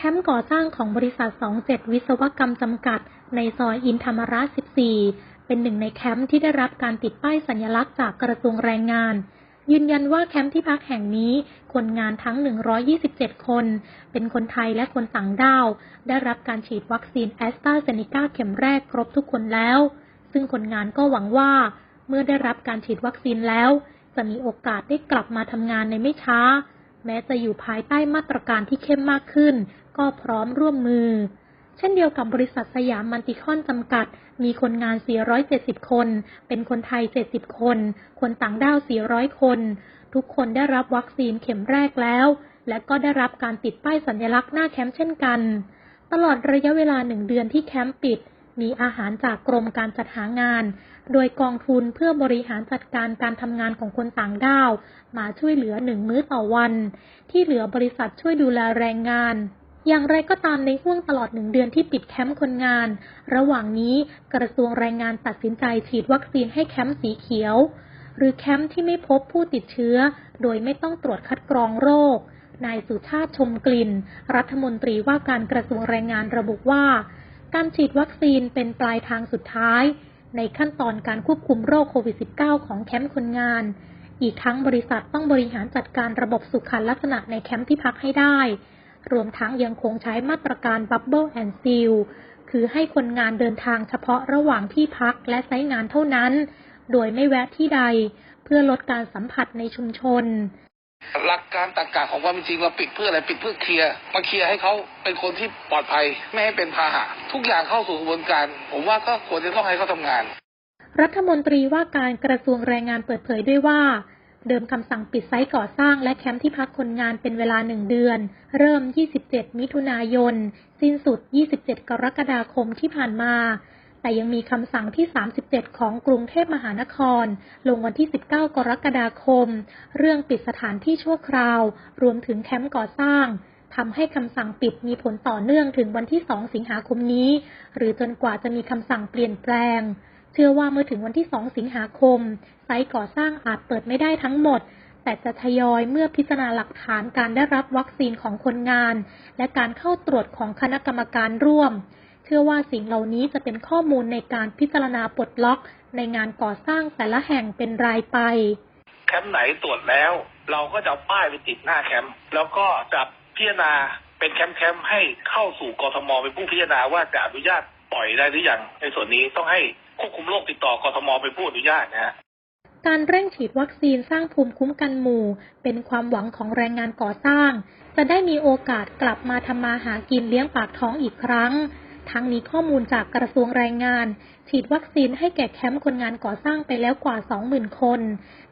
แคมป์ก่อสร้างของบริษัท 27 วิศวกรรมจำกัด ในซอยอินธรรมราช14 เป็นหนึ่งในแคมป์ที่ได้รับการติดป้ายสัญลักษณ์จากกระทรวงแรงงาน ยืนยันว่าแคมป์ที่พักแห่งนี้ คนงานทั้ง 127 คน เป็นคนไทยและคนต่างด้าว ได้รับการฉีดวัคซีนแอสตราเซเนกาเข็มแรกครบทุกคนแล้ว ซึ่งคนงานก็หวังว่า เมื่อได้รับการฉีดวัคซีนแล้ว จะมีโอกาสได้กลับมาทำงานในไม่ช้า แม้จะอยู่ภายใต้มาตรการที่เข้มมากขึ้น ก็พร้อมร่วมมือ เช่นเดียวกับบริษัทสยามมันติคอนจำกัด มีคนงาน 470 คน เป็นคนไทย 70 คน คนต่างด้าว 400 คน ทุกคนได้รับวัคซีนเข็มแรกแล้ว และก็ได้รับการติดป้ายสัญลักษณ์หน้าแคมป์เช่นกัน ตลอดระยะเวลาหนึ่งเดือนที่แคมป์ปิดมีอาหารจากกรมการจัดหางาน โดยกองทุนเพื่อบริหารจัดการการทำงานของคนต่างด้าว มาช่วยเหลือหนึ่งมื้อต่อวัน ที่เหลือบริษัทช่วยดูแลแรงงาน อย่างไรก็ตามในห่วงตลอดหนึ่งเดือนที่ปิดแคมป์คนงาน ระหว่างนี้กระทรวงแรงงานตัดสินใจฉีดวัคซีนให้แคมป์สีเขียว หรือแคมป์ที่ไม่พบผู้ติดเชื้อ โดยไม่ต้องตรวจคัดกรองโรคนายสุชาติชมกลิ่น รัฐมนตรีว่าการกระทรวงแรงงานระบุว่า การฉีดวัคซีนเป็นปลายทางสุดท้าย ในขั้นตอนการควบคุมโรคโควิด -19 ของแคมป์คนงาน อีกทั้งบริษัทต้องบริหารจัดการระบบสุขลักษณะในแคมป์ที่พักให้ได้ รวมทั้งยังคงใช้มาตรการ Bubble and Seal คือให้คนงานเดินทางเฉพาะระหว่างที่พักและไซต์งานเท่านั้น โดยไม่แวะที่ใด เพื่อลดการสัมผัสในชุมชน หลักการตรรกะของความเป็นจริงเราปิดเพื่ออะไรปิดเพื่อเคลียร์มาเคลียร์ให้เขาเป็นคนที่ปลอดภัยไม่ให้เป็นพาหะทุกอย่างเข้าสู่กระบวนการ ผมว่าก็ควรจะต้องให้เขาทำงาน รัฐมนตรีว่าการกระทรวงแรงงานเปิดเผยด้วยว่า เดิมคำสั่งปิดไซต์ก่อสร้างและแคมป์ที่พักคนงานเป็นเวลาหนึ่งเดือน เริ่ม 27 มิถุนายน สิ้นสุด 27 กรกฎาคมที่ผ่านมา แต่ยังมีคำสั่งที่ 37 ของกรุงเทพมหานคร ลงวันที่ 19 กรกฎาคม เรื่องปิดสถานที่ชั่วคราว รวมถึงแคมป์ก่อสร้างทำให้คำสั่งปิดมีผลต่อเนื่องถึงวันที่ 2 สิงหาคมนี้ หรือจนกว่าจะมีคำสั่งเปลี่ยนแปลง ชื่อว่าเมื่อถึงวันที่ 2 สิงหาคม ไซต์ก่อสร้างอาจเปิดไม่ได้ทั้งหมด แต่จะทยอยเมื่อพิจารณาหลักฐานการได้รับวัคซีนของคนงาน และการเข้าตรวจของคณะกรรมการร่วม เชื่อว่าสิ่งเหล่านี้จะเป็นข้อมูลในการพิจารณาปลดล็อก ในงานก่อสร้างแต่ละแห่งเป็นรายไปแคมป์ไหนตรวจแล้ว เราก็จะป้ายไปติดหน้าแคมป์แล้วก็จะพิจารณาเป็นแคมป์แคมป์ให้เข้าสู่กรทมเป็นผู้พิจารณาว่าจะอนุญาตปล่อยได้หรือยังในส่วนนี้ต้องให้ ควบคุมโรคติดต่อกทมเป็นผู้อนุญาตนะฮะการเร่งฉีดวัคซีนสร้างภูมิคุ้มกันหมู่ เป็นความหวังของแรงงานก่อสร้าง จะได้มีโอกาสกลับมาทำมาหากินเลี้ยงปากท้องอีกครั้ง ทั้งนี้ข้อมูลจากกระทรวงแรงงาน ฉีดวัคซีนให้แก่แคมป์คนงานก่อสร้างไปแล้วกว่า 20,000 คน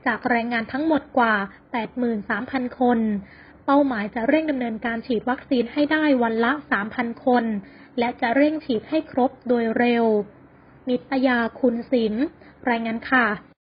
จากแรงงานทั้งหมดกว่า 83,000 คน เป้าหมายจะเร่งดำเนินการฉีดวัคซีนให้ได้วันละ 3,000 คน และจะเร่งฉีดให้ครบโดยเร็ว นิตยา คุณสิม รายงานค่ะ